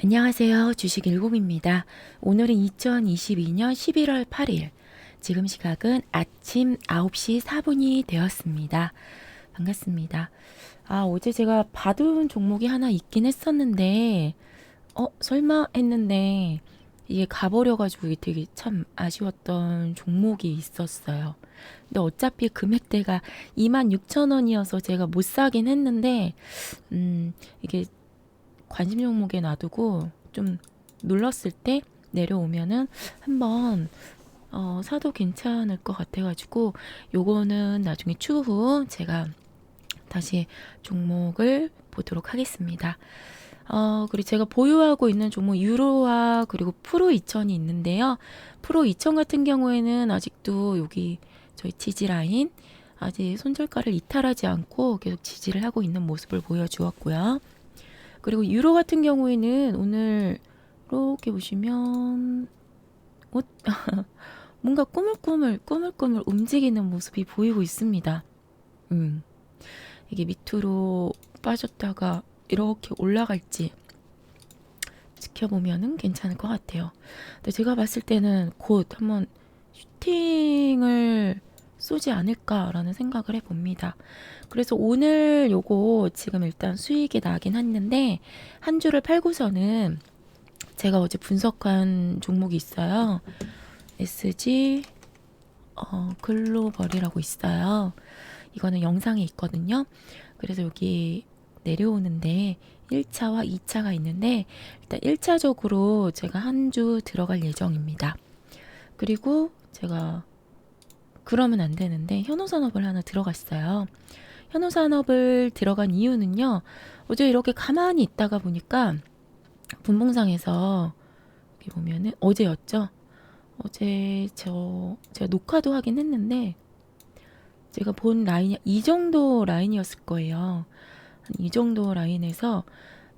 안녕하세요. 주식일곱입니다. 오늘은 2022년 11월 8일. 지금 시각은 아침 9시 4분이 되었습니다. 반갑습니다. 아, 어제 제가 받은 종목이 하나 있긴 했었는데, 어, 설마 했는데, 이게 가버려가지고 되게 참 아쉬웠던 종목이 있었어요. 근데 어차피 금액대가 26,000원이어서 제가 못 사긴 했는데, 음, 이게 관심 종목에 놔두고 좀 눌렀을 때 내려오면은 한번 어, 사도 괜찮을 것 같아가지고 요거는 나중에 추후 제가 다시 종목을 보도록 하겠습니다. 어, 그리고 제가 보유하고 있는 종목 유로화 그리고 프로 2000이 있는데요. 프로 2000 같은 경우에는 아직도 여기 저희 지지 라인 아직 손절가를 이탈하지 않고 계속 지지를 하고 있는 모습을 보여주었고요. 그리고 유로 같은 경우에는 오늘 이렇게 보시면 어, 뭔가 꾸물꾸물 꾸물꾸물 움직이는 모습이 보이고 있습니다. 음. 이게 밑으로 빠졌다가 이렇게 올라갈지 지켜보면은 괜찮을 것 같아요. 근데 제가 봤을 때는 곧 한번 슈팅을 쏘지 않을까라는 생각을 해봅니다. 그래서 오늘 요거 지금 일단 수익이 나긴 했는데 한 주를 팔고서는 제가 어제 분석한 종목이 있어요. SG 어, 글로벌이라고 있어요. 이거는 영상에 있거든요. 그래서 여기 내려오는데 1차와 2차가 있는데 일단 1차적으로 제가 한 주 들어갈 예정입니다. 그리고 제가 그러면 안 되는데 현호산업을 하나 들어갔어요. 현호산업을 들어간 이유는요. 어제 이렇게 가만히 있다가 보니까 분봉상에서 여기 보면은 어제였죠. 어제 저 제가 녹화도 하긴 했는데 제가 본 라인이 이 정도 라인이었을 거예요. 한이 정도 라인에서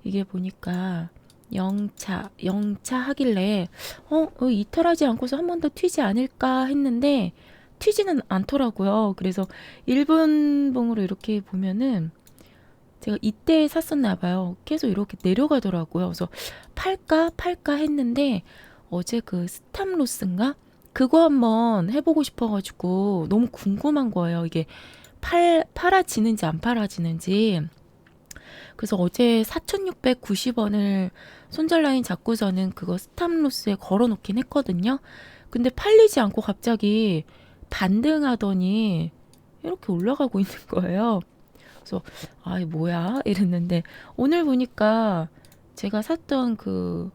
이게 보니까 영차 영차 하길래 어, 어 이탈하지 않고서 한 번 더 튀지 않을까 했는데 튀지는 않더라고요. 그래서 1분봉으로 이렇게 보면은 제가 이때 샀었나 봐요. 계속 이렇게 내려가더라고요. 그래서 팔까 팔까 했는데 어제 그 스탑로스인가 그거 한번 해보고 싶어가지고 너무 궁금한 거예요. 이게 팔 팔아지는지 안 팔아지는지. 그래서 어제 4,690원을 손절 라인 잡고서는 그거 스탑로스에 걸어놓긴 했거든요. 근데 팔리지 않고 갑자기 반등하더니 이렇게 올라가고 있는 거예요. 그래서 아, 이 뭐야? 이랬는데 오늘 보니까 제가 샀던 그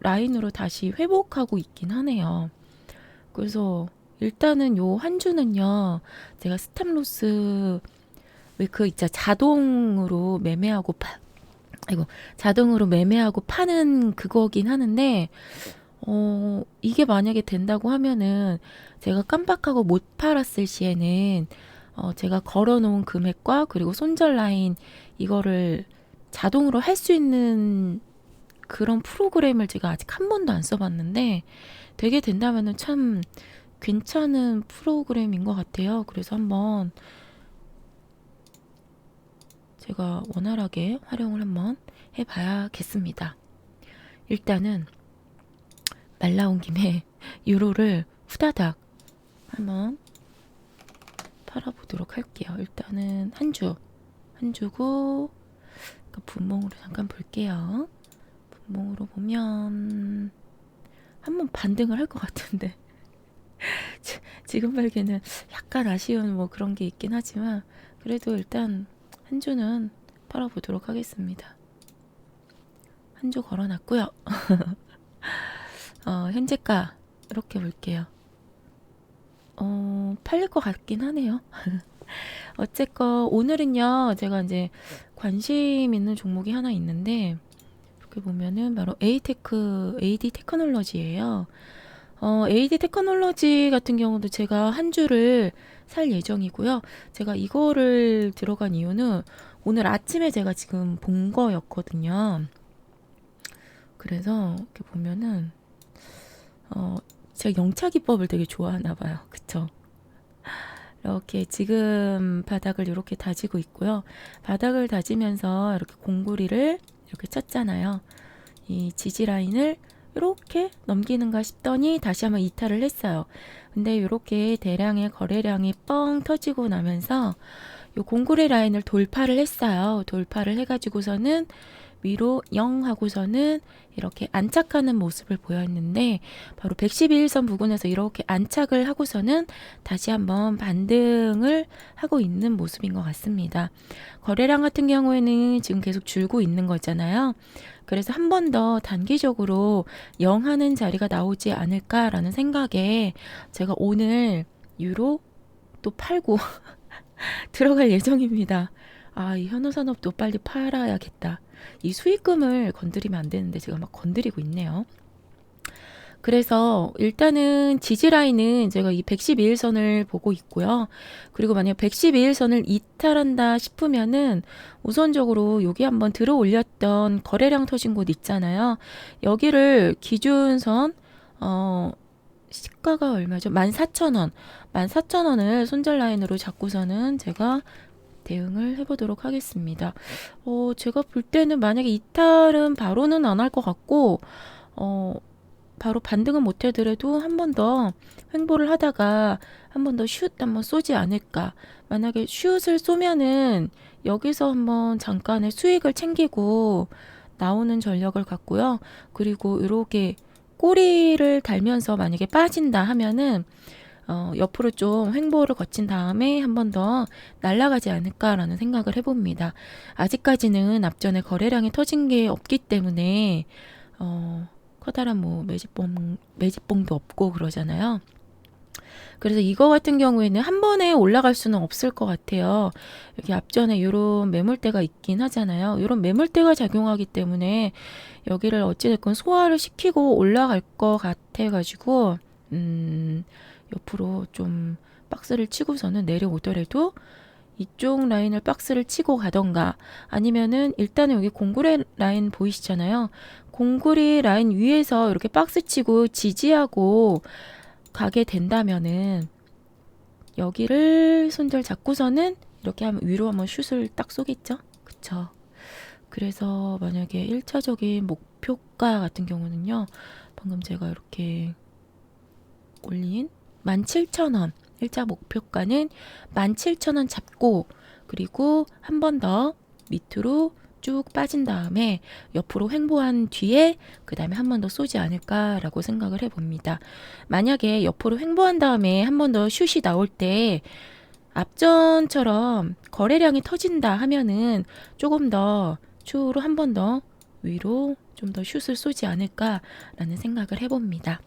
라인으로 다시 회복하고 있긴 하네요. 그래서 일단은 요 한 주는요. 제가 스탑로스 왜 그 있자 자동으로 매매하고 파 아이고 자동으로 매매하고 파는 그거긴 하는데 어 이게 만약에 된다고 하면은 제가 깜빡하고 못 팔았을 시에는 어 제가 걸어 놓은 금액과 그리고 손절 라인 이거를 자동으로 할 수 있는 그런 프로그램을 제가 아직 한 번도 안 써봤는데 되게 된다면은 참 괜찮은 프로그램인 것 같아요. 그래서 한번 제가 원활하게 활용을 한번 해봐야겠습니다. 일단은 말 나온 김에 유로를 후다닥 한번 팔아보도록 할게요. 일단은 한 주, 한 주고 그 분봉으로 잠깐 볼게요. 분봉으로 보면 한번 반등을 할 것 같은데 지금 발견은 약간 아쉬운 뭐 그런 게 있긴 하지만 그래도 일단 한 주는 팔아보도록 하겠습니다. 한 주 걸어놨고요. 어, 현재가 이렇게 볼게요. 어, 팔릴 것 같긴 하네요. 어쨌건 오늘은요, 제가 이제 관심 있는 종목이 하나 있는데, 이렇게 보면은 바로 에이테크, AD 테크놀로지예요. 어, AD 테크놀로지 같은 경우도 제가 한 주를 살 예정이고요. 제가 이거를 들어간 이유는 오늘 아침에 제가 지금 본 거였거든요. 그래서 이렇게 보면은 어, 제가 영차 기법을 되게 좋아하나 봐요. 그쵸? 이렇게 지금 바닥을 이렇게 다지고 있고요. 바닥을 다지면서 이렇게 공구리를 이렇게 쳤잖아요. 이 지지 라인을 이렇게 넘기는가 싶더니 다시 한번 이탈을 했어요. 근데 이렇게 대량의 거래량이 뻥 터지고 나면서 요 공구리 라인을 돌파를 했어요. 돌파를 해가지고서는 위로 0 하고서는 이렇게 안착하는 모습을 보였는데 바로 112일선 부근에서 이렇게 안착을 하고서는 다시 한번 반등을 하고 있는 모습인 것 같습니다. 거래량 같은 경우에는 지금 계속 줄고 있는 거잖아요. 그래서 한 번 더 단기적으로 0 하는 자리가 나오지 않을까라는 생각에 제가 오늘 유로 또 팔고 들어갈 예정입니다. 아, 이 현우산업도 빨리 팔아야겠다. 이 수익금을 건드리면 안 되는데 제가 막 건드리고 있네요. 그래서 일단은 지지라인은 제가 이 112일선을 보고 있고요. 그리고 만약 112일선을 이탈한다 싶으면은 우선적으로 여기 한번 들어 올렸던 거래량 터진 곳 있잖아요. 여기를 기준선, 어, 시가가 얼마죠? 14,000원. 14,000원을 손절 라인으로 잡고서는 제가 대응을 해보도록 하겠습니다. 어, 제가 볼 때는 만약에 이탈은 바로는 안 할 것 같고, 어, 바로 반등은 못 해더라도 한 번 더 횡보를 하다가 한 번 더 슛 한번 쏘지 않을까. 만약에 슛을 쏘면은 여기서 한번 잠깐의 수익을 챙기고 나오는 전력을 갖고요. 그리고 이렇게 꼬리를 달면서 만약에 빠진다 하면은 어, 옆으로 좀 횡보를 거친 다음에 한 번 더 날아가지 않을까라는 생각을 해봅니다. 아직까지는 앞전에 거래량이 터진 게 없기 때문에 어, 커다란 뭐 매집봉 매집봉도 없고 그러잖아요. 그래서 이거 같은 경우에는 한 번에 올라갈 수는 없을 것 같아요. 여기 앞전에 이런 매물대가 있긴 하잖아요. 이런 매물대가 작용하기 때문에 여기를 어찌됐건 소화를 시키고 올라갈 것 같아가지고, 음, 옆으로 좀 박스를 치고서는 내려오더라도 이쪽 라인을 박스를 치고 가던가 아니면은 일단은 여기 공구리 라인 보이시잖아요. 공구리 라인 위에서 이렇게 박스 치고 지지하고 가게 된다면은 여기를 손절 잡고서는 이렇게 하면 위로 한번 슛을 딱 쏘겠죠? 그쵸? 그래서 만약에 1차적인 목표가 같은 경우는요. 방금 제가 이렇게 올린 17,000원 1차 목표가는 17,000원 잡고 그리고 한 번 더 밑으로 쭉 빠진 다음에 옆으로 횡보한 뒤에 그 다음에 한 번 더 쏘지 않을까라고 생각을 해봅니다. 만약에 옆으로 횡보한 다음에 한 번 더 슛이 나올 때 앞전처럼 거래량이 터진다 하면은 조금 더 추후로 한 번 더 위로 좀 더 슛을 쏘지 않을까라는 생각을 해봅니다.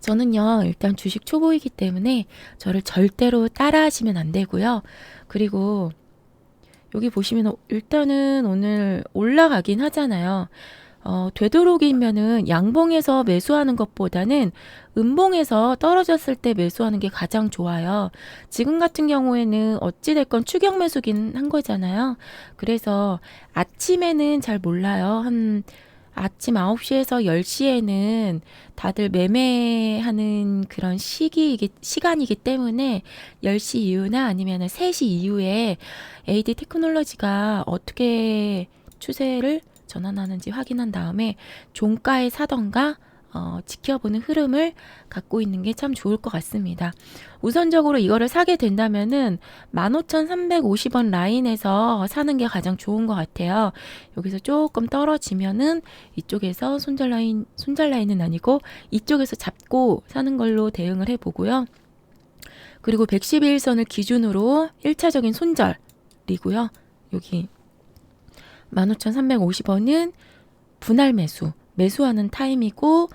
저는요, 일단 주식 초보이기 때문에 저를 절대로 따라 하시면 안 되고요. 그리고 여기 보시면 일단은 오늘 올라가긴 하잖아요. 어, 되도록이면은 양봉에서 매수하는 것보다는 음봉에서 떨어졌을 때 매수하는 게 가장 좋아요. 지금 같은 경우에는 어찌됐건 추격 매수긴 한 거잖아요. 그래서 아침에는 잘 몰라요. 한 아침 9시에서 10시에는 다들 매매하는 그런 시기이기, 시간이기 때문에 10시 이후나 아니면 3시 이후에 AD 테크놀로지가 어떻게 추세를 전환하는지 확인한 다음에 종가에 사던가 어, 지켜보는 흐름을 갖고 있는 게 참 좋을 것 같습니다. 우선적으로 이거를 사게 된다면은 15,350원 라인에서 사는 게 가장 좋은 것 같아요. 여기서 조금 떨어지면은 이쪽에서 손절 라인, 손절 라인은 아니고 이쪽에서 잡고 사는 걸로 대응을 해보고요. 그리고 111선을 기준으로 1차적인 손절이고요. 여기 15,350원은 분할 매수. 매수하는 타임이고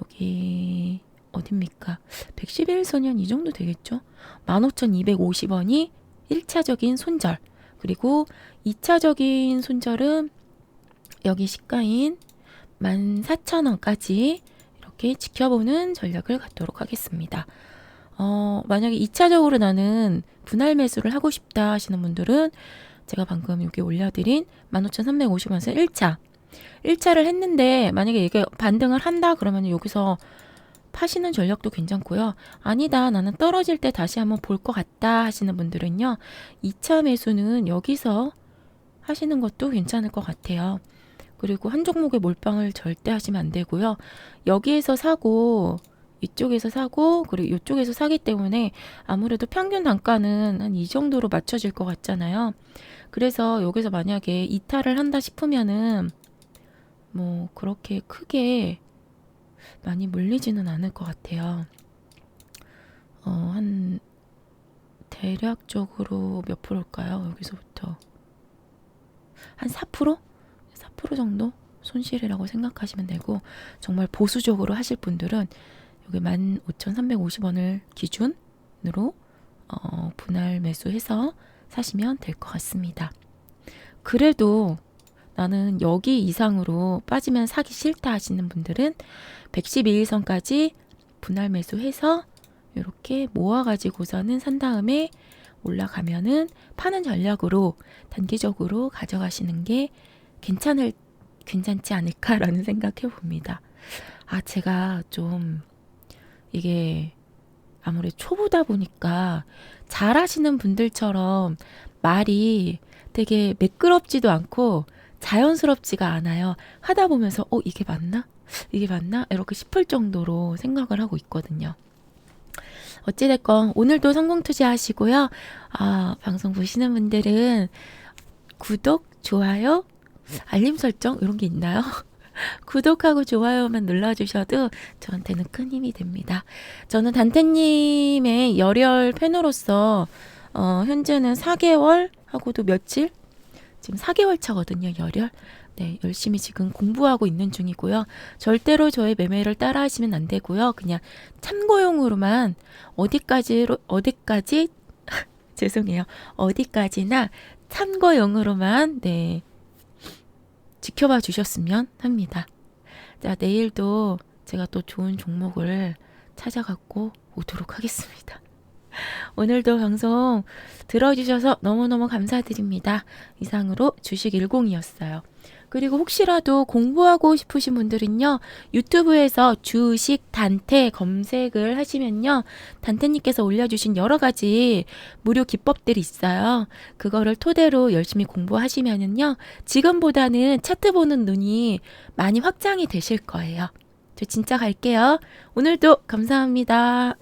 여기 어딥니까? 111 선이한 이 정도 되겠죠? 15,250원이 1차적인 손절. 그리고 2차적인 손절은 여기 시가인 14,000원까지 이렇게 지켜보는 전략을 갖도록 하겠습니다. 어, 만약에 2차적으로 나는 분할 매수를 하고 싶다 하시는 분들은 제가 방금 여기 올려드린 15,350원에서 1차 1차를 했는데 만약에 이게 반등을 한다 그러면 여기서 파시는 전략도 괜찮고요. 아니다. 나는 떨어질 때 다시 한번 볼 것 같다 하시는 분들은요. 2차 매수는 여기서 하시는 것도 괜찮을 것 같아요. 그리고 한 종목에 몰빵을 절대 하시면 안 되고요. 여기에서 사고 이쪽에서 사고 그리고 이쪽에서 사기 때문에 아무래도 평균 단가는 한 이 정도로 맞춰질 것 같잖아요. 그래서 여기서 만약에 이탈을 한다 싶으면은 뭐 그렇게 크게 많이 물리지는 않을 것 같아요. 어, 한 대략적으로 몇 프로일까요? 여기서부터 한 4%? 4% 정도 손실이라고 생각하시면 되고 정말 보수적으로 하실 분들은 여기 15,350원을 기준으로 어, 분할 매수해서 사시면 될 것 같습니다. 그래도 나는 여기 이상으로 빠지면 사기 싫다 하시는 분들은 112일선까지 분할 매수해서 이렇게 모아가지고서는 산 다음에 올라가면은 파는 전략으로 단기적으로 가져가시는 게 괜찮을 괜찮지 않을까라는 생각해 봅니다. 아 제가 좀 이게 아무래도 초보다 보니까 잘하시는 분들처럼 말이 되게 매끄럽지도 않고 자연스럽지가 않아요. 하다 보면서 어 이게 맞나? 이게 맞나? 이렇게 싶을 정도로 생각을 하고 있거든요. 어찌됐건 오늘도 성공 투자하시고요. 아, 방송 보시는 분들은 구독, 좋아요, 알림 설정 이런 게 있나요? 구독하고 좋아요만 눌러주셔도 저한테는 큰 힘이 됩니다. 저는 단태님의 열혈 팬으로서 어, 현재는 4개월 하고도 며칠? 지금 4개월 차거든요, 열혈. 네, 열심히 지금 공부하고 있는 중이고요. 절대로 저의 매매를 따라 하시면 안 되고요. 그냥 참고용으로만 어디까지로, 어디까지, 죄송해요. 어디까지나 참고용으로만, 네, 지켜봐 주셨으면 합니다. 자, 내일도 제가 또 좋은 종목을 찾아갖고 오도록 하겠습니다. 오늘도 방송 들어주셔서 너무너무 감사드립니다. 이상으로 주식 10이었어요. 그리고 혹시라도 공부하고 싶으신 분들은요, 유튜브에서 주식 단태 검색을 하시면요, 단태님께서 올려주신 여러 가지 무료 기법들이 있어요. 그거를 토대로 열심히 공부하시면은요, 지금보다는 차트 보는 눈이 많이 확장이 되실 거예요. 저 진짜 갈게요. 오늘도 감사합니다.